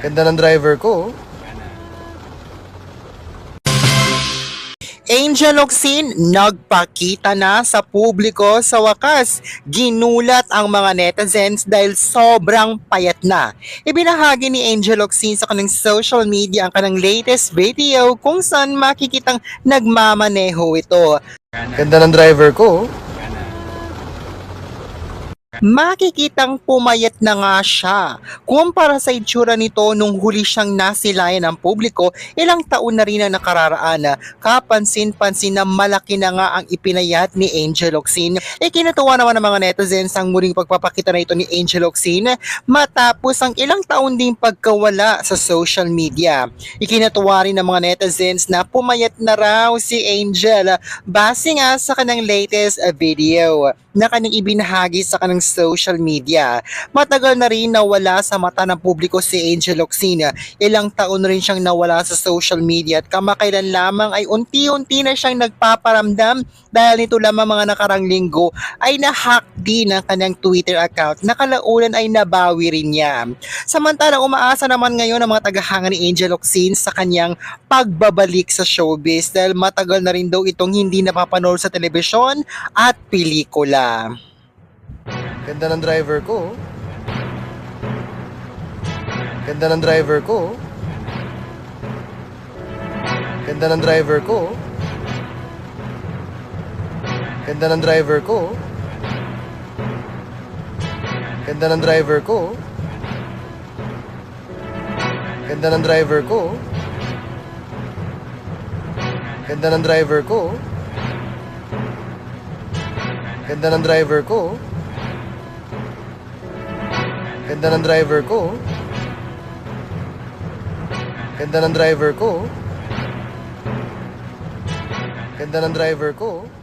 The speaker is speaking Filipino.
Ganda ng driver ko. oh. Angel Oxin nagpakita na sa publiko sa wakas. Ginulat ang mga netizens dahil sobrang payat na. Ibinahagi ni Angel Oxin sa kanyang social media ang kanyang latest video kung saan makikitang nagmamaneho ito. Ganda ng driver ko. Makikitang pumayat na nga siya. Kumpara sa itsura nito nung huli siyang nasilayan ng publiko, ilang taon na rin ang nakararaan na kapansin-pansin na malaki na nga ang ipinayat ni Angel Oxin. Ikinatuwa naman ng mga netizens ang muling pagpapakita na ito ni Angel Oxin matapos ang ilang taon ding pagkawala sa social media. Ikinatuwa rin ng mga netizens na pumayat na raw si Angel base nga sa kanyang latest video na kanyang ibinahagi sa kanyang social media. Matagal na rin nawala sa mata ng publiko si Angel Oxina. Ilang taon rin siyang nawala sa social media at kamakailan lamang ay unti-unti na siyang nagpaparamdam dahil nito lamang mga nakarang linggo ay nahack din ang kanyang Twitter account na kalaunan ay nabawi rin niya. Samantalang umaasa naman ngayon ang mga tagahanga ni Angel Oxin sa kanyang pagbabalik sa showbiz dahil matagal na rin daw itong hindi napapanood sa telebisyon at pelikula. Ganda ng driver ko. Ganda ng driver ko. Ganda ng driver ko. Ganda ng driver ko. Ganda ng driver ko. Ganda ng driver ko. Ganda ng driver ko. Ganda ng driver ko. Ganda ng driver ko. oh. Ganda ng driver ko. oh. Ganda ng driver ko. oh.